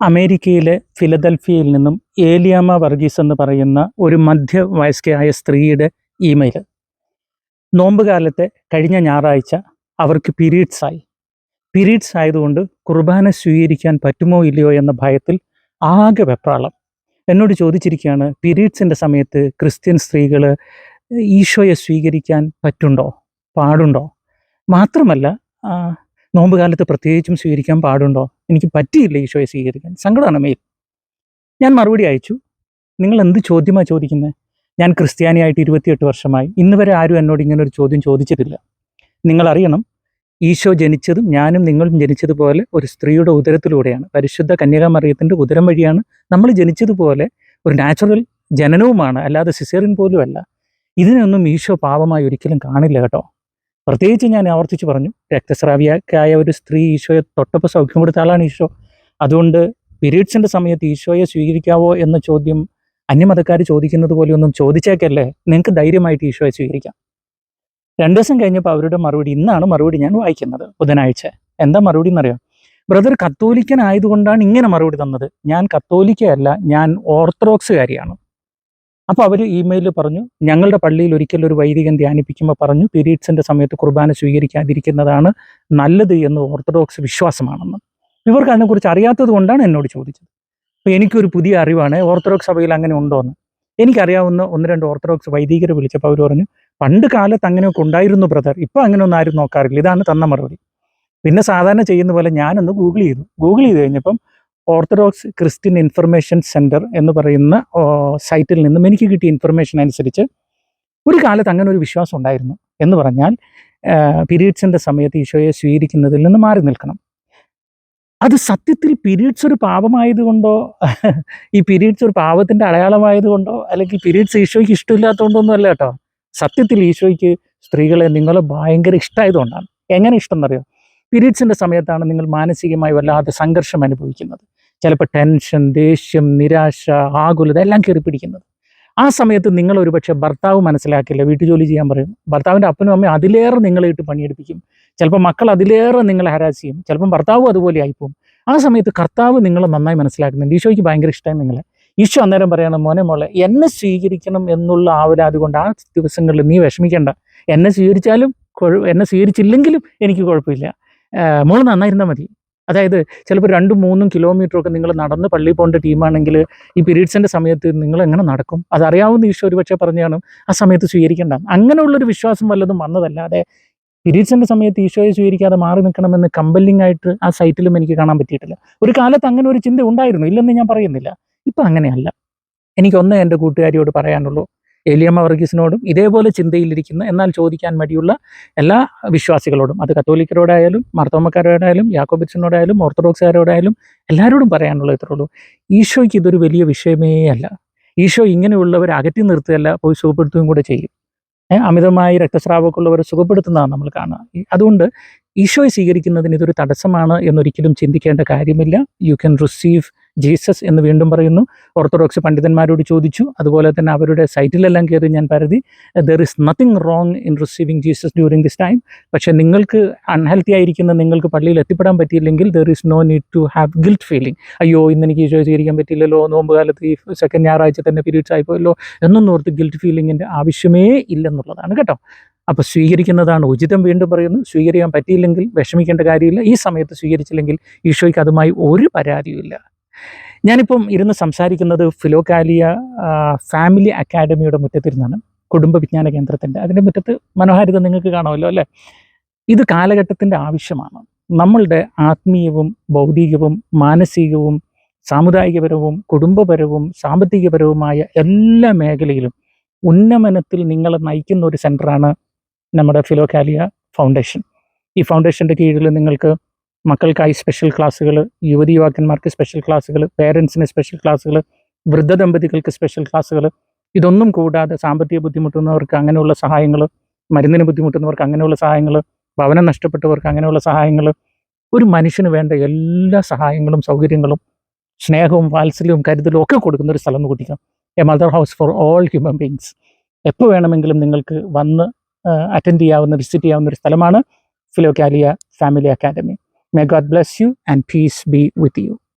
അമേരിക്കയിലെ ഫിലദൽഫിയയിൽ നിന്നും ഏലിയാമ വർഗീസ് എന്ന് പറയുന്ന ഒരു മധ്യവയസ്കയായ സ്ത്രീയുടെ ഇമെയിൽ. നോമ്പ് കാലത്തെ കഴിഞ്ഞ ഞായറാഴ്ച അവർക്ക് പീരീഡ്സ് ആയി. പീരീഡ്സ് ആയതുകൊണ്ട് കുർബാന സ്വീകരിക്കാൻ പറ്റുമോ ഇല്ലയോ എന്ന ഭയത്തിൽ ആകെ വെപ്രാളം. എന്നോട് ചോദിച്ചിരിക്കുകയാണ് പീരീഡ്സിന്റെ സമയത്ത് ക്രിസ്ത്യൻ സ്ത്രീകൾ ഈശോയെ സ്വീകരിക്കാൻ പറ്റുണ്ടോ? പാടുണ്ടോ? മാത്രമല്ല നോമ്പ് കാലത്ത് പ്രത്യേകിച്ചും സ്വീകരിക്കാൻ പാടുണ്ടോ? എനിക്ക് പറ്റിയില്ല ഈശോയെ സ്വീകരിക്കാൻ. സങ്കടമാണ് മെയിൽ ഞാൻ മറുപടി അയച്ചു. നിങ്ങൾ എന്ത് ചോദ്യമാണ് ചോദിക്കുന്നത് ഞാൻ ക്രിസ്ത്യാനിയായിട്ട് ഇരുപത്തിയെട്ട് വർഷമായി. ഇന്ന് വരെ ആരും എന്നോട് ഇങ്ങനെ ഒരു ചോദ്യം ചോദിച്ചിട്ടില്ല. നിങ്ങളറിയണം ഈശോ ജനിച്ചതും ഞാനും നിങ്ങളും ജനിച്ചതുപോലെ ഒരു സ്ത്രീയുടെ ഉദരത്തിലൂടെയാണ്. പരിശുദ്ധ കന്യകാമറിയത്തിന്റെ ഉദരം വഴിയാണ് നമ്മൾ ജനിച്ചതുപോലെ ഒരു നാച്ചുറൽ ജനനവുമാണ്. അല്ലാതെ സിസേറിൻ പോലും അല്ല ഇതിനൊന്നും ഈശോ പാപമായി ഒരിക്കലും കാണില്ല കേട്ടോ. പ്രത്യേകിച്ച് ഞാൻ ആവർത്തിച്ച് പറഞ്ഞു രക്തസ്രാവിയായ ഒരു സ്ത്രീ ഈശോയെ തൊട്ടപ്പോൾ സൗഖ്യം കൊടുത്ത ആളാണ് ഈശോ. അതുകൊണ്ട് പീരീഡ്സിന്റെ സമയത്ത് ഈശോയെ സ്വീകരിക്കാവോ എന്ന ചോദ്യം അന്യമതക്കാർ ചോദിക്കുന്നത് പോലെ ഒന്നും ചോദിച്ചേക്കല്ലേ? നിങ്ങൾക്ക് ധൈര്യമായിട്ട് ഈശോയെ സ്വീകരിക്കാം. രണ്ടു ദിവസം കഴിഞ്ഞപ്പോൾ അവരുടെ മറുപടി ഇന്നാണ് മറുപടി ഞാൻ വായിക്കുന്നത് ബുധനാഴ്ച. എന്താ മറുപടി എന്നറിയാം? ബ്രദർ കത്തോലിക്കൻ ആയതുകൊണ്ടാണ് ഇങ്ങനെ മറുപടി തന്നത്. ഞാൻ കത്തോലിക്കയല്ല ഞാൻ ഓർത്തഡോക്സുകാരിയാണ്. അപ്പോൾ അവർ ഇമെയിലിൽ പറഞ്ഞു ഞങ്ങളുടെ പള്ളിയിൽ ഒരിക്കലും ഒരു വൈദികൻ ധ്യാനിപ്പിക്കുമ്പോൾ പറഞ്ഞു പീരീഡ്സിന്റെ സമയത്ത് കുർബാന സ്വീകരിക്കാതിരിക്കുന്നതാണ് നല്ലത് എന്ന് ഓർത്തഡോക്സ് വിശ്വാസമാണെന്ന്. ഇവർക്ക് അതിനെക്കുറിച്ച് അറിയാത്തത് കൊണ്ടാണ് എന്നോട് ചോദിച്ചത്. അപ്പോൾ എനിക്കൊരു പുതിയ അറിവാണ് ഓർത്തഡോക്സ് സഭയിൽ അങ്ങനെ ഉണ്ടോ എന്ന് എനിക്കറിയാവുന്ന ഒന്ന് രണ്ട് ഓർത്തഡോക്സ് വൈദികരെ വിളിച്ചപ്പോൾ അവർ പറഞ്ഞു പണ്ട് കാലത്ത് അങ്ങനെയൊക്കെ ഉണ്ടായിരുന്നു ബ്രദർ. ഇപ്പോൾ അങ്ങനെയൊന്നും ആരും നോക്കാറില്ല. ഇതാണ് തന്ന മറുപടി. പിന്നെ സാധാരണ ചെയ്യുന്ന പോലെ ഞാനൊന്ന് ഗൂഗിൾ ചെയ്തു. ഗൂഗിൾ ചെയ്ത് കഴിഞ്ഞപ്പം ഓർത്തഡോക്സ് ക്രിസ്ത്യൻ ഇൻഫർമേഷൻ സെന്റർ എന്ന് പറയുന്ന സൈറ്റിൽ നിന്നും എനിക്ക് കിട്ടിയ ഇൻഫർമേഷൻ അനുസരിച്ച് ഒരു കാലത്ത് അങ്ങനെ ഒരു വിശ്വാസം ഉണ്ടായിരുന്നു എന്ന് പറഞ്ഞാൽ പീരീഡ്സിന്റെ സമയത്ത് ഈശോയെ സ്വീകരിക്കുന്നതിൽ നിന്ന് മാറി നിൽക്കണം. അത് സത്യത്തിൽ പീരീഡ്സ് ഒരു പാപമായതുകൊണ്ടോ ഈ പീരീഡ്സ് ഒരു പാപത്തിന്റെ അടയാളമായതുകൊണ്ടോ അല്ലെങ്കിൽ പീരീഡ്സ് ഈശോയ്ക്ക് ഇഷ്ടമില്ലാത്തതുകൊണ്ടൊന്നും അല്ല കേട്ടോ. സത്യത്തിൽ ഈശോയ്ക്ക് സ്ത്രീകളെ നിങ്ങളെ ഭയങ്കര ഇഷ്ടമായതുകൊണ്ടാണ് എങ്ങനെ ഇഷ്ടം എന്നറിയോ? പീരീഡ്സിന്റെ സമയത്താണ് നിങ്ങൾ മാനസികമായി വല്ലാതെ സംഘർഷം അനുഭവിക്കുന്നത്. ചിലപ്പോൾ ടെൻഷൻ ദേഷ്യം നിരാശ ആകുലത എല്ലാം കയറി പിടിക്കുന്നത്. ആ സമയത്ത് നിങ്ങൾ ഒരുപക്ഷെ ഭർത്താവ് മനസ്സിലാക്കില്ല വീട്ടുജോലി ചെയ്യാൻ പറയും. ഭർത്താവിന്റെ അപ്പനും അമ്മയും അതിലേറെ നിങ്ങളെ പണിയെടുപ്പിക്കും. ചിലപ്പോൾ മക്കൾ അതിലേറെ നിങ്ങളെ ഹരാസ് ചെയ്യും. ചിലപ്പം ഭർത്താവും അതുപോലെ ആയിപ്പോവും. ആ സമയത്ത് കർത്താവ് നിങ്ങളെ നന്നായി മനസ്സിലാക്കുന്നുണ്ട്. ഈശോയ്ക്ക് ഭയങ്കര ഇഷ്ടമായി നിങ്ങളെ. ഈശോ അന്നേരം പറയണം മോനെ മോളെ എന്നെ സ്വീകരിക്കണം എന്നുള്ള ആവലാതി കൊണ്ട് ആ ദിവസങ്ങളിൽ നീ വിഷമിക്കേണ്ട. എന്നെ സ്വീകരിച്ചാലും എന്നെ സ്വീകരിച്ചില്ലെങ്കിലും എനിക്ക് കുഴപ്പമില്ല. മോൾ നന്നായിരുന്നാൽ മതി. അതായത് ചിലപ്പോൾ രണ്ടും മൂന്നും കിലോമീറ്ററൊക്കെ നിങ്ങൾ നടന്ന് പള്ളി പോകേണ്ട ടീമാണെങ്കിൽ ഈ പീരീഡ്സിന്റെ സമയത്ത് നിങ്ങൾ എങ്ങനെ നടക്കും? അതറിയാവുന്ന ഈശോ ഒരുപക്ഷെ പറഞ്ഞാണ് ആ സമയത്ത് സ്വീകരിക്കേണ്ട. അങ്ങനെയുള്ളൊരു വിശ്വാസം വല്ലതും വന്നതല്ലാതെ പീരീഡ്സിന്റെ സമയത്ത് ഈശോയെ സ്വീകരിക്കാതെ മാറി നിൽക്കണമെന്ന് കമ്പല്ലിംഗ് ആയിട്ട് ആ സൈറ്റിലും എനിക്ക് കാണാൻ പറ്റിയിട്ടില്ല. ഒരു കാലത്ത് അങ്ങനെ ഒരു ചിന്ത ഉണ്ടായിരുന്നു ഇല്ലെന്ന് ഞാൻ പറയുന്നില്ല. ഇപ്പം അങ്ങനെയല്ല. എനിക്കൊന്നേ എന്റെ കൂട്ടുകാരിയോട് പറയാനുള്ളൂ ഏലിയമ്മ വർഗീസിനോടും ഇതേപോലെ ചിന്തയിലിരിക്കുന്ന എന്നാൽ ചോദിക്കാൻ മടിയുള്ള എല്ലാ വിശ്വാസികളോടും അത് കത്തോലിക്കരോടായാലും മാർത്തോമക്കാരോടായാലും യാക്കോബിറ്റ്സിനോടായാലും ഓർത്തഡോക്സുകാരോടായാലും എല്ലാവരോടും പറയാനുള്ള ഇത്രേ ഉള്ളൂ. ഈശോയ്ക്ക് ഇതൊരു വലിയ വിഷയമേ അല്ല. ഈശോ ഇങ്ങനെയുള്ളവരെ അകറ്റി നിർത്തുകയല്ല പോയി സുഖപ്പെടുത്തുകയും കൂടെ ചെയ്യും. അമിതമായി രക്തസ്രാവമൊക്കെ ഉള്ളവരെ സുഖപ്പെടുത്തുന്നതാണ് നമ്മൾ കാണുക. അതുകൊണ്ട് ഈശോയെ സ്വീകരിക്കുന്നതിന് ഇതൊരു തടസ്സമാണ് എന്നൊരിക്കലും ചിന്തിക്കേണ്ട കാര്യമില്ല. യു ക്യാൻ റിസീവ് ജീസസ് എന്ന് വീണ്ടും പറയുന്നു. ഓർത്തഡോക്സ് പണ്ഡിതന്മാരോട് ചോദിച്ചു. അതുപോലെ തന്നെ അവരുടെ സൈറ്റിലെല്ലാം കയറി ഞാൻ പരതി there is nothing wrong in receiving Jesus during this time പക്ഷേ നിങ്ങൾക്ക് അൺഹെൽത്തി ആയിരിക്കുന്ന നിങ്ങൾക്ക് പള്ളിയിൽ എത്തിപ്പെടാൻ പറ്റിയില്ലെങ്കിൽ there is no need to have guilt feeling അയ്യോ ഇന്ന് എനിക്ക് ഈശോ പറ്റില്ലല്ലോ നോമ്പ് കാലത്ത് ഈ സെക്കൻഡ് ഞായറാഴ്ച തന്നെ പീരീഡ്സ് ആയിപ്പോയല്ലോ എന്നൊന്നും ഓർത്ത് ഗിൽറ്റ് ഫീലിങ്ങിന്റെ ആവശ്യമേ ഇല്ലെന്നുള്ളതാണ് കേട്ടോ. അപ്പോൾ സ്വീകരിക്കുന്നതാണ് ഉചിതം വീണ്ടും പറയുന്നു. സ്വീകരിക്കാൻ പറ്റിയില്ലെങ്കിൽ വിഷമിക്കേണ്ട കാര്യമില്ല. ഈ സമയത്ത് സ്വീകരിച്ചില്ലെങ്കിൽ ഈശോയ്ക്ക് അതുമായി ഒരു പരാതിയുമില്ല. ഞാനിപ്പം ഇരുന്ന് സംസാരിക്കുന്നത് ഫിലോകാലിയ ഫാമിലി അക്കാഡമിയുടെ മുറ്റത്തിരുന്നാണ്. കുടുംബ വിജ്ഞാന കേന്ദ്രത്തിന്റെ. അതിന്റെ മുറ്റത്ത് മനോഹാരിത നിങ്ങൾക്ക് കാണുമല്ലോ അല്ലേ? ഇത് കാലഘട്ടത്തിന്റെ ആവശ്യമാണ്. നമ്മളുടെ ആത്മീയവും ഭൗതികവും മാനസികവും സാമുദായികപരവും കുടുംബപരവും സാമ്പത്തികപരവുമായ എല്ലാ മേഖലയിലും ഉന്നമനത്തിൽ നിങ്ങളെ നയിക്കുന്ന ഒരു സെന്ററാണ് നമ്മുടെ ഫിലോകാലിയ ഫൗണ്ടേഷൻ. ഈ ഫൗണ്ടേഷന്റെ കീഴിൽ നിങ്ങൾക്ക് മക്കൾക്കായി സ്പെഷ്യൽ ക്ലാസ്സുകൾ യുവതി യുവാക്കന്മാർക്ക് സ്പെഷ്യൽ ക്ലാസ്സുകൾ പേരൻസിന് സ്പെഷ്യൽ ക്ലാസ്സുകൾ വൃദ്ധ ദമ്പതികൾക്ക് സ്പെഷ്യൽ ക്ലാസ്സുകൾ ഇതൊന്നും കൂടാതെ സാമ്പത്തിക ബുദ്ധിമുട്ടുന്നവർക്ക് അങ്ങനെയുള്ള സഹായങ്ങൾ മരുന്നിന് ബുദ്ധിമുട്ടുന്നവർക്ക് അങ്ങനെയുള്ള സഹായങ്ങൾ ഭവനം നഷ്ടപ്പെട്ടവർക്ക് അങ്ങനെയുള്ള സഹായങ്ങൾ ഒരു മനുഷ്യന് വേണ്ട എല്ലാ സഹായങ്ങളും സൗകര്യങ്ങളും സ്നേഹവും വാത്സല്യവും കരുതലും ഒക്കെ കൊടുക്കുന്ന ഒരു സ്ഥലം കൂട്ടിക്കാം. A mother house for all human beings എപ്പോൾ വേണമെങ്കിലും നിങ്ങൾക്ക് വന്ന് അറ്റൻഡ് ചെയ്യാവുന്ന വിസിറ്റ് ചെയ്യാവുന്ന ഒരു സ്ഥലമാണ് Philokalia family academy May God bless you and peace be with you.